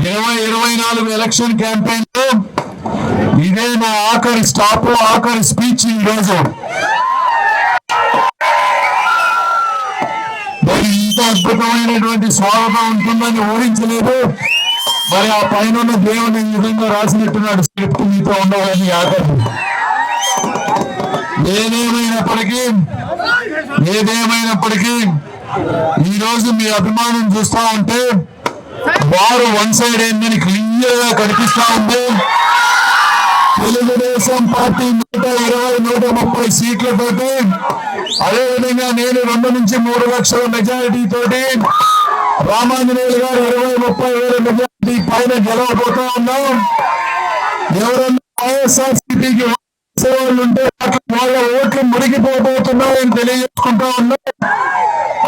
ఇరవై ఇరవై నాలుగు ఎలక్షన్ క్యాంపెయిన్లో ఇదే నా ఆఖరి స్టాప్ ఆఖరి స్పీచ్ ఈ రోజు మరి ఇంత అద్భుతమైనటువంటి స్వాగతం ఉంటుందని ఊహించలేదు. మరి ఆ పైన ఉన్న దేవుని ఈ విధంగా రాసినట్టున్నాడు స్క్రిప్ట్ మీతో ఉండాలని ఆఖరి. ఏదేమైనప్పటికీ ఏదేమైనప్పటికీ ఈ రోజు మీ అభిమానం చూస్తా ఉంటే వారు వన్ సైడ్ ఏందని క్లియర్గా కనిపిస్తా ఉంది. తెలుగుదేశం పార్టీ నూట ఇరవై నూట ముప్పై సీట్లతోటి అదేవిధంగా నేను రెండు నుంచి మూడు లక్షల మెజారిటీ తోటి రామాంజనేయులు గారు ఇరవై ముప్పై వేల మెజారిటీ పైన గెలవబోతా ఉన్నాం. ఎవరన్నా వైఎస్ఆర్ ఉంటే వాళ్ళ ఓట్లు మురిగిపోబోతున్నాయని తెలియజేసుకుంటా ఉన్నాం.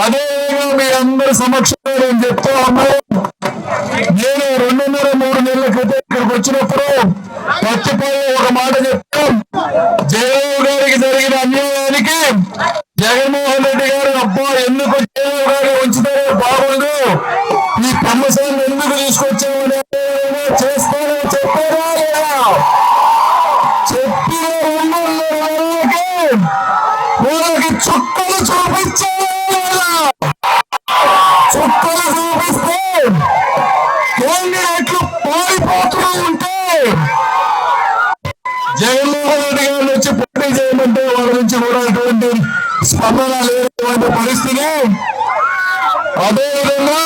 అదేవిధంగా మీ అందరి సమక్షంలో నేను చెప్తా ఉన్నాను. నేను రెండున్నర మూడు నెలల క్రితం ఇక్కడికి వచ్చినప్పుడు పచ్చిపల్లి ఒక మాట చెప్తాం లేనటువంటి స్పందన లేనటువంటి పరిస్థితి అదేవిధంగా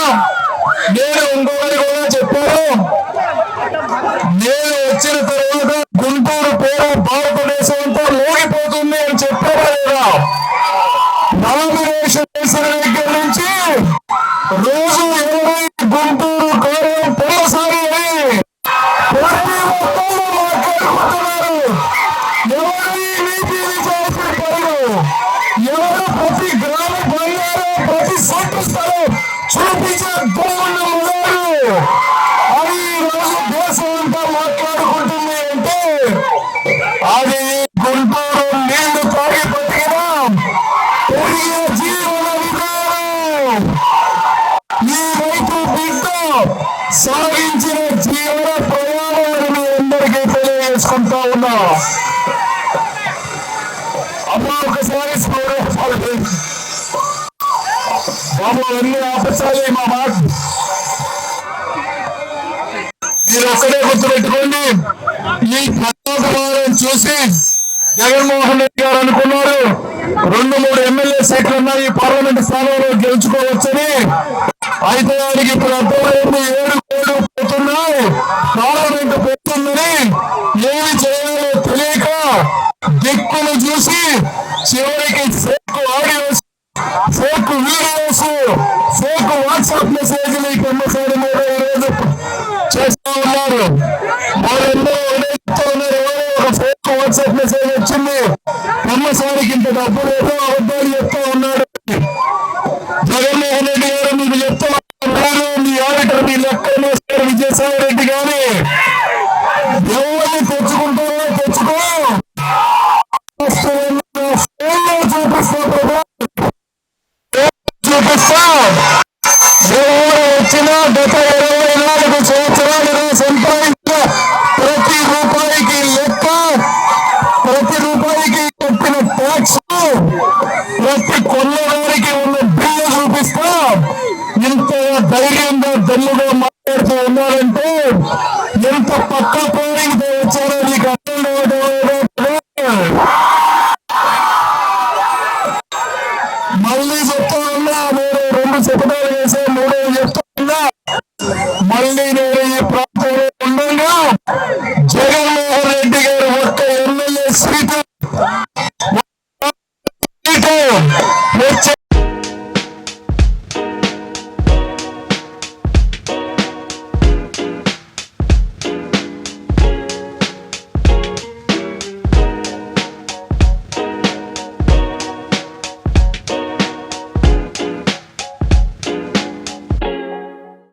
నేను ఇంకొకటి కూడా చెప్పాను నేను వచ్చిన తర్వాత గుంటూరు బాబు అన్ని ఆపచాలి మా మాట మీరు ఒక్కడే గుర్తుపెట్టుకోండి ఈ ప్రజాకుమారం చూసి జగన్మోహన్ రెడ్డి గారు అనుకున్నారు రెండు మూడు ఎమ్మెల్యే సీట్లు ఉన్నాయి పార్లమెంట్ స్థానంలో గెలుచుకోవచ్చని. అయితే ఆయనకి ఇప్పుడు అర్థమైంది ఏడు కోడు పోతున్నాయి పార్లమెంట్ పోతుందని ఏమి చేయాలో తెలియక దిక్కులు చూసి చివరికి కొమ్మసారికి ఇంత అబద్ధాలు చెప్తా ఉన్నాడు. జగన్మోహన్ రెడ్డి గారు మీకు చెప్తా ఉన్నారు మీ ఆడిటర్ మీ లెక్కలు విజయసాయి రెడ్డి గాని ఎవరిని తెచ్చుకుంటారో తెచ్చుకో. చూపిస్తా చూపిస్తా. ఎవరు వచ్చినా గత తో ఉన్నారంటే ఎంత పక్క పోలింగ్ వచ్చారో నీకు అర్థం మళ్ళీ చెప్తా ఉన్నా మీరు రెండు శపథాలు చేసే మూడు